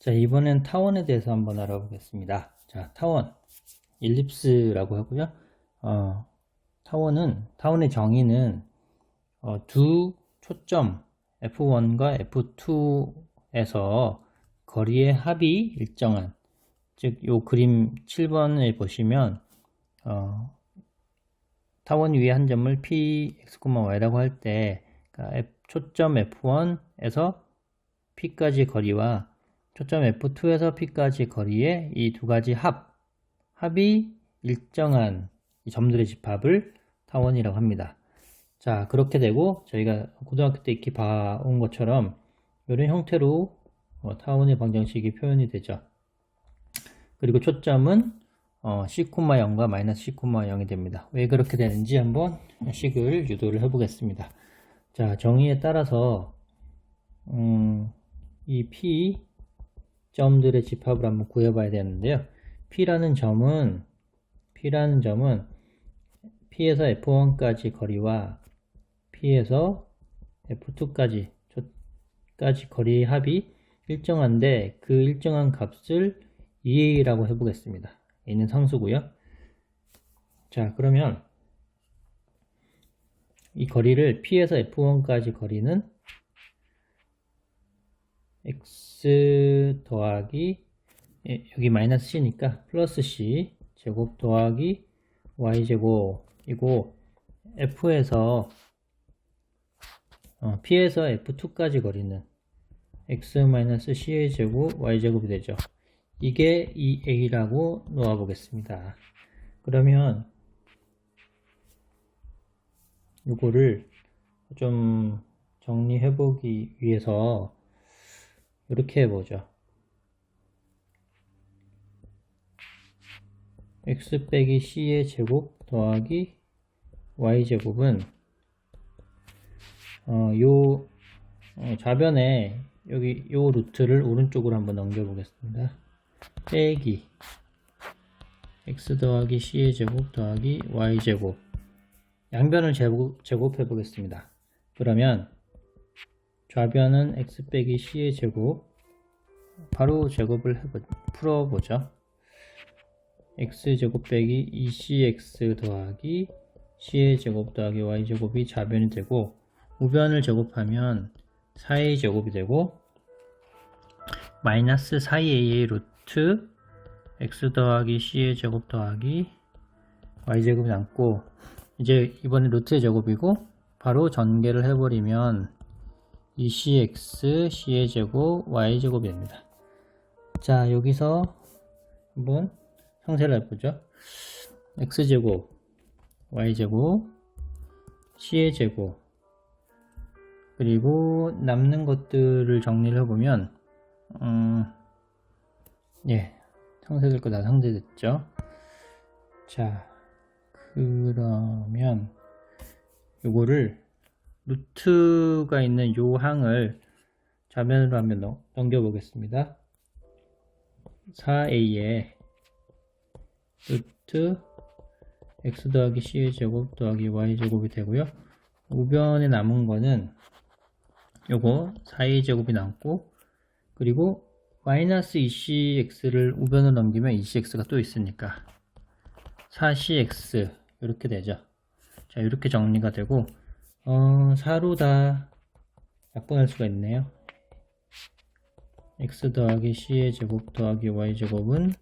자, 이번엔 타원에 대해서 한번 알아보겠습니다. 자, 타원. 일립스라고 하고요. 어, 타원은, 타원의 정의는 어, 두 초점 F1과 F2에서 거리의 합이 일정한, 즉, 요 그림 7번에 보시면, 어, 타원 위에 한 점을 P, X, Y라고 할 때, 그러니까 초점 F1에서 P까지 거리와 초점 F2에서 P까지 거리의 이 두 가지 합, 합이 일정한 이 점들의 집합을 타원이라고 합니다. 자, 그렇게 되고 저희가 고등학교 때 익히 봐온 것처럼 이런 형태로 어, 타원의 방정식이 표현이 되죠. 그리고 초점은 어, C,0과 마이너스 C,0이 됩니다. 왜 그렇게 되는지 한번 식을 유도를 해보겠습니다. 자, 정의에 따라서 음, 이 P 점들의 집합을 한번 구해봐야 되는데요. P라는 점은 P라는 점은 P에서 F1까지 거리와 P에서 F2까지 까지 거리의 합이 일정한데 그 일정한 값을 EA라고 해보겠습니다. A는 상수고요. 자 그러면 이 거리를 P에서 F1까지 거리는 x 더하기 예, 여기 마이너스 c니까 플러스 c 제곱 더하기 y 제곱이고 f에서 어, p에서 f2까지 거리는 x 마이너스 c의 제곱 y 제곱이 되죠. 이게 2a라고 놓아 보겠습니다. 그러면 이거를 좀 정리해 보기 위해서 이렇게 해보죠. x 빼기 c의 제곱 더하기 y 제곱은 어, 요 어, 좌변에 여기 요 루트를 오른쪽으로 한번 넘겨 보겠습니다. 빼기 x 더하기 c의 제곱 더하기 y 제곱 양변을 제곱, 제곱해 보겠습니다. 그러면 좌변은 x 빼기 c의 제곱. 바로 제곱을 해보, 풀어보죠. X 제곱 빼기 2cx 더하기 c의 제곱 더하기 y 제곱이 좌변이 되고 우변을 제곱하면 4a 제곱이 되고 마이너스 4a의 루트 x 더하기 c의 제곱 더하기 y 제곱이 남고 이제 이번에 루트의 제곱이고 바로 전개를 해버리면 2cx c의 제곱 y 제곱이 됩니다. 자 여기서 한번 상세를 해보죠. x 제곱 y 제곱 c의 제곱 그리고 남는 것들을 정리를 해보면 음, 예 상세될 거다 상세됐죠. 자 그러면 요거를 루트가 있는 요 항을 좌변으로 한번 넘- 넘겨 보겠습니다. 4a에 루트 x 더하기 c의 제곱 더하기 y 제곱이 되고요. 우변에 남은 거는 요거 4a 제곱이 남고 그리고 마이너스 2cx를 우변으로 넘기면 2cx가 또 있으니까 4cx 이렇게 되죠. 자 이렇게 정리가 되고 어, 4로 다 약분할 수가 있네요. x 더하기 c의 제곱 더하기 y 제곱은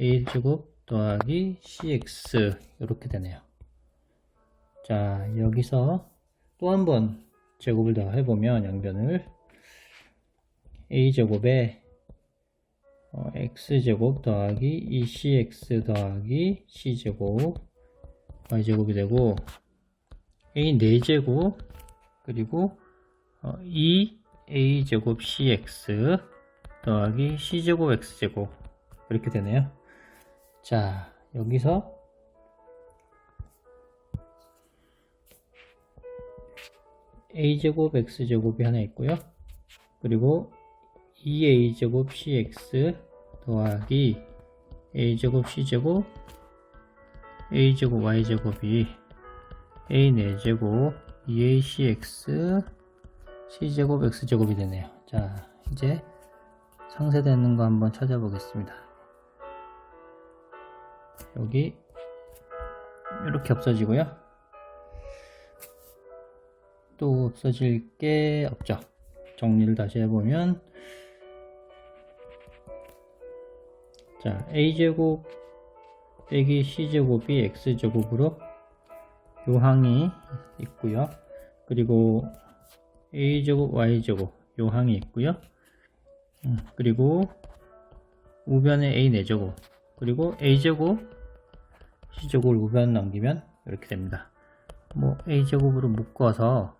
a 제곱 더하기 cx 이렇게 되네요. 자 여기서 또 한 번 제곱을 더 해보면 양변을 a 제곱에 어, x 제곱 더하기 2cx 더하기 c 제곱 y 제곱이 되고 a 4제곱 그리고 어, 2a 제곱 cx 더하기 c제곱 x제곱. 이렇게 되네요. 자 여기서 a제곱 x제곱이 하나 있고요. 그리고 2a제곱 cx 더하기 a제곱 c제곱 a제곱 y제곱이 a 4제곱 2acx c제곱 x제곱이 되네요. 자, 이제 상쇄되는 거 한번 찾아보겠습니다. 여기 이렇게 없어지고요. 또 없어질 게 없죠. 정리를 다시 해보면 자 a제곱 빼기 c제곱이 x제곱으로 요 항이 있고요. 그리고 a제곱 y제곱 요 항이 있고요. 음, 그리고 우변에 a 4제곱 그리고 a제곱 c제곱을 우변 넘기면 이렇게 됩니다. 뭐 a제곱으로 묶어서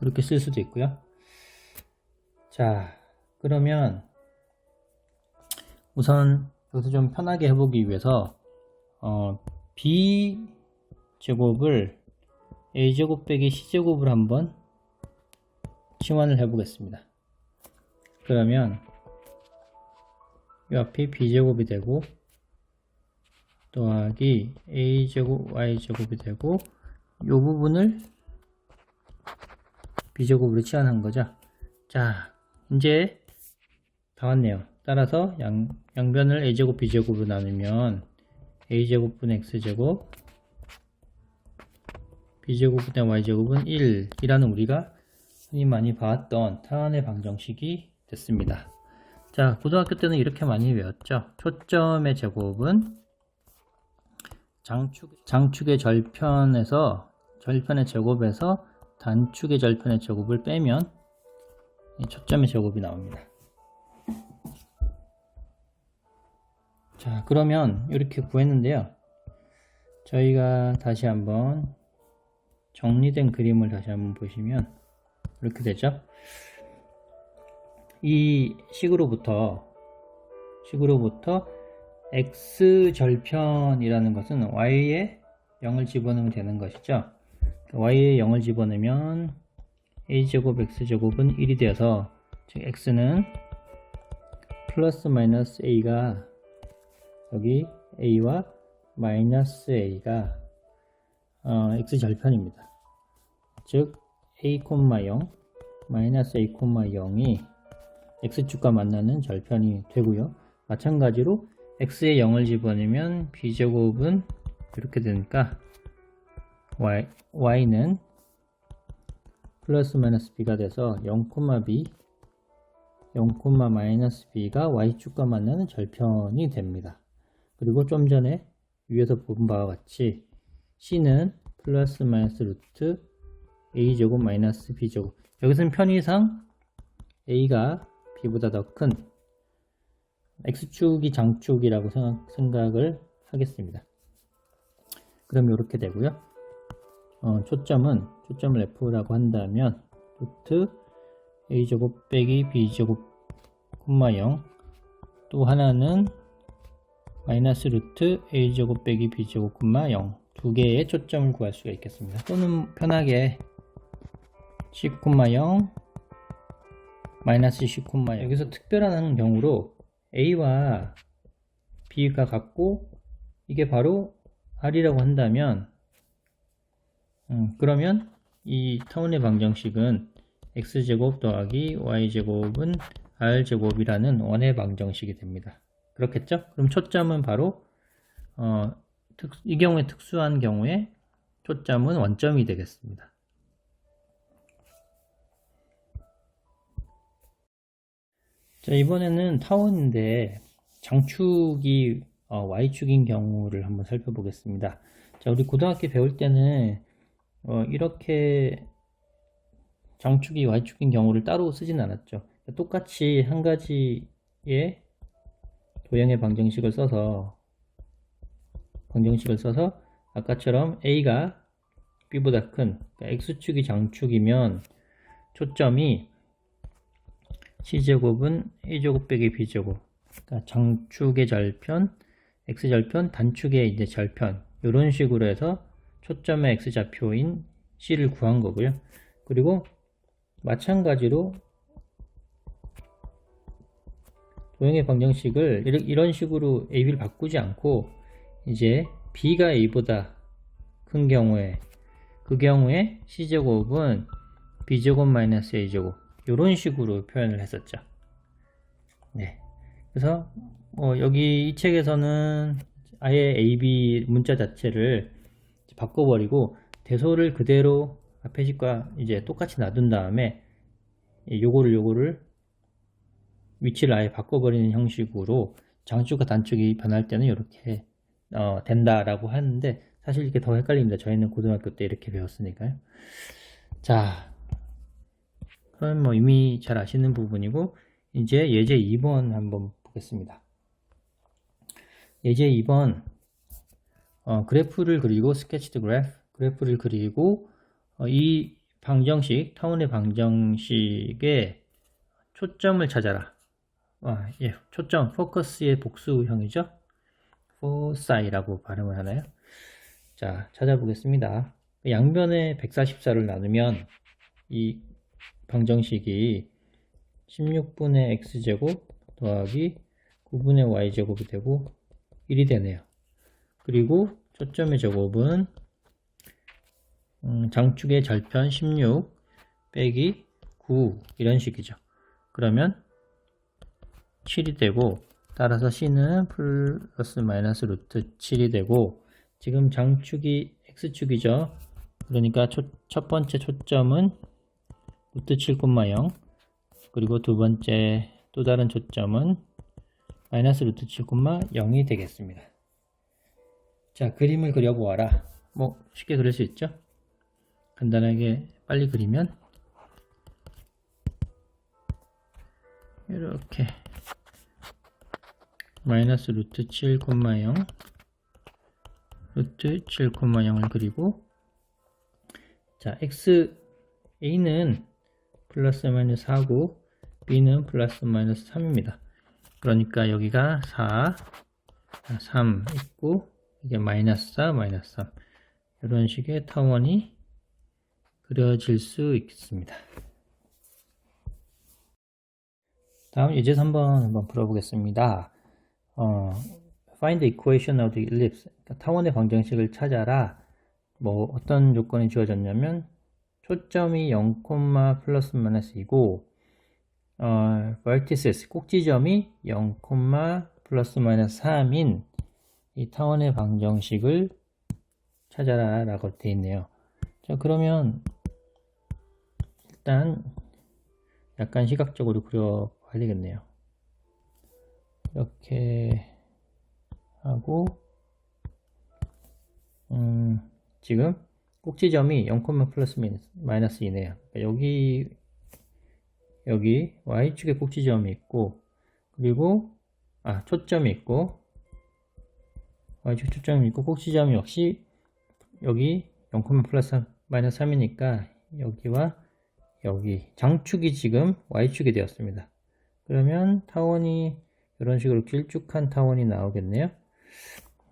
이렇게 쓸 수도 있고요. 자, 그러면 우선 여기서 좀 편하게 해보기 위해서 어, b 제곱을 a 제곱 빼기 c 제곱을 한번 치환을 해보겠습니다. 그러면 이 앞이 b 제곱이 되고 더하기 a 제곱 y 제곱이 되고 이 부분을 b제곱으로 치환한 거죠. 자, 이제 다 왔네요. 따라서 양, 양변을 a제곱 b제곱으로 나누면 a제곱분 x제곱 b제곱분 y제곱은 1이라는 우리가 흔히 많이 봐왔던 타원의 방정식이 됐습니다. 자, 고등학교 때는 이렇게 많이 외웠죠. 초점의 제곱은 장축, 장축의 절편에서 절편의 제곱에서 단축의 절편의 제곱을 빼면 이 초점의 제곱이 나옵니다. 자, 그러면 이렇게 구했는데요. 저희가 다시 한번 정리된 그림을 다시 한번 보시면 이렇게 되죠. 이 식으로부터 식으로부터 x 절편이라는 것은 y에 0을 집어넣으면 되는 것이죠. y에 0을 집어넣으면 a제곱 x제곱은 1이 되어서 즉 x는 플러스 마이너스 a가 여기 a와 마이너스 a가 어, x절편입니다. 즉 a, 0 마이너스 a, 0이 x축과 만나는 절편이 되고요. 마찬가지로 x에 0을 집어넣으면 b제곱은 이렇게 되니까 y, y는 플러스 마이너스 b가 돼서 0, b 0, 마이너스 b가 y축과 만나는 절편이 됩니다. 그리고 좀 전에 위에서 본 바와 같이 c는 플러스 마이너스 루트 a제곱 마이너스 b제곱 여기서는 편의상 a가 b보다 더 큰 x축이 장축이라고 생각, 생각 을 하겠습니다. 그럼 이렇게 되고요. 어, 초점은 초점을 f라고 한다면 루트 a제곱 빼기 b제곱 콤마 0또 하나는 마이너스 루트 a제곱 빼기 b제곱 콤마 0 두 개의 초점을 구할 수가 있겠습니다. 또는 편하게 c 콤마 0 마이너스 c 콤마 0 여기서 특별한 경우로 a와 b가 같고 이게 바로 r이라고 한다면 음, 그러면 이 타운의 방정식은 x제곱 더하기 y제곱은 r제곱이라는 원의 방정식이 됩니다. 그렇겠죠? 그럼 초점은 바로 어, 특, 이 경우에 특수한 경우에 초점은 원점이 되겠습니다. 자 이번에는 타원인데 장축이 어, y축인 경우를 한번 살펴보겠습니다. 자 우리 고등학교 배울 때는 어, 이렇게 장축이 y축인 경우를 따로 쓰진 않았죠. 똑같이 한 가지의 도형의 방정식을 써서 방정식을 써서 아까처럼 a가 b보다 큰 그러니까 x축이 장축이면 초점이 c제곱은 a제곱 빼기 b제곱 그러니까 장축의 절편 x절편 단축의 이제 절편 이런 식으로 해서 초점의 x좌표인 c를 구한 거고요. 그리고 마찬가지로 도형의 방정식을 이런 식으로 a, b를 바꾸지 않고 이제 b가 a보다 큰 경우에 그 경우에 c제곱은 b제곱 마이너스 a제곱 이런 식으로 표현을 했었죠. 네. 그래서 어, 여기 이 책에서는 아예 AB 문자 자체를 바꿔버리고 대소를 그대로 앞에 식과 이제 똑같이 놔둔 다음에 이 요거를 요거를 위치를 아예 바꿔버리는 형식으로 장축과 단축이 변할 때는 이렇게 어, 된다라고 하는데 사실 이게 더 헷갈립니다. 저희는 고등학교 때 이렇게 배웠으니까요. 자, 그럼 뭐 이미 잘 아시는 부분이고 이제 예제 2번 한번 보겠습니다. 예제 2번 어, 그래프를 그리고 스케치드 그래프 그래프를 그리고 어, 이 방정식 타운의 방정식에 초점을 찾아라. 아, 예, 초점 포커스의 복수형이죠. Fossi라고 발음을 하나요? 자, 찾아보겠습니다. 양변에 144를 나누면 이 방정식이 16분의 x제곱 더하기 9분의 y제곱이 되고 1이 되네요. 그리고 초점의 제곱은 음, 장축의 절편 16 빼기 9 이런 식이죠. 그러면 7이 되고 따라서 c는 플러스 마이너스 루트 7이 되고 지금 장축이 x축이죠. 그러니까 초, 첫 번째 초점은 루트 7,0 그리고 두 번째 또 다른 초점은 마이너스 루트 7,0이 되겠습니다. 자 그림을 그려보아라. 뭐 쉽게 그릴 수 있죠? 간단하게 빨리 그리면 이렇게 마이너스 루트 7,0 루트 7,0을 그리고 자 x a는 플러스 마이너스 4고 b는 플러스 마이너스 3입니다. 그러니까 여기가 4, 3 있고 이게 마이너스 4, 마이너스 3 이런 식의 타원이 그려질 수 있습니다. 다음 예제 3번 한번 풀어보겠습니다. 어, find the equation of the ellipse. 그러니까 타원의 방정식을 찾아라. 뭐 어떤 조건이 주어졌냐면 초점이 0, 플러스 마이너스 2고 어, vertices 꼭지점이 0, 플러스 마이너스 3인 이 타원의 방정식을 찾아라 라고 되어 있네요. 자 그러면 일단 약간 시각적으로 그려 봐야 되겠네요. 이렇게 하고 음, 지금 꼭지점이 0, 플러스 마이너스 2네요. 그러니까 여기 여기 y축에 꼭지점이 있고 그리고 아 초점이 있고 y축 초점이 있고 꼭지점이 역시 여기 0, 플러스 마이너스 3이니까 여기와 여기 장축이 지금 y축이 되었습니다. 그러면 타원이 이런 식으로 길쭉한 타원이 나오겠네요.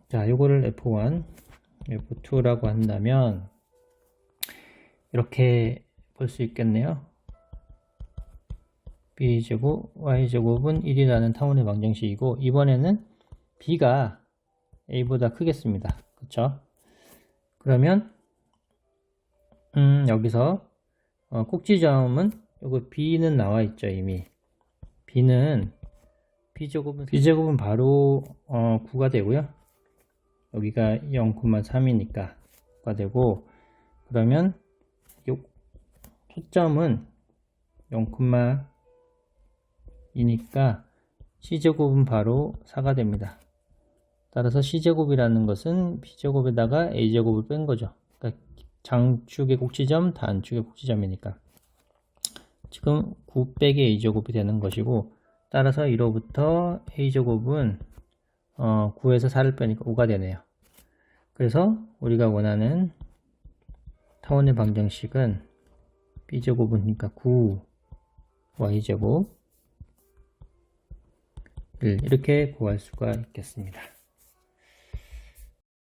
자, 요거를 F1, F2라고 한다면 이렇게 볼 수 있겠네요. B제곱, Y제곱은 1이라는 타원의 방정식이고 이번에는 B가 A보다 크겠습니다. 그쵸? 그러면 음, 여기서 어, 꼭지점은 요거 B는 나와 있죠 이미 B는 B제곱은 B제곱은 바로 어, 9가 되고요. 여기가 0,3이니까 9가 되고 그러면 요 초점은 0,2니까 C제곱은 바로 4가 됩니다. 따라서 C제곱이라는 것은 B제곱에다가 A제곱을 뺀 거죠. 그러니까 장축의 꼭지점, 단축의 꼭지점이니까. 지금 9 빼기 A제곱이 되는 것이고 따라서 1호부터 A제곱은 어, 9에서 4를 빼니까 5가 되네요. 그래서 우리가 원하는 타원의 방정식은 B제곱이니까 9 Y제곱 1 이렇게 구할 수가 있겠습니다.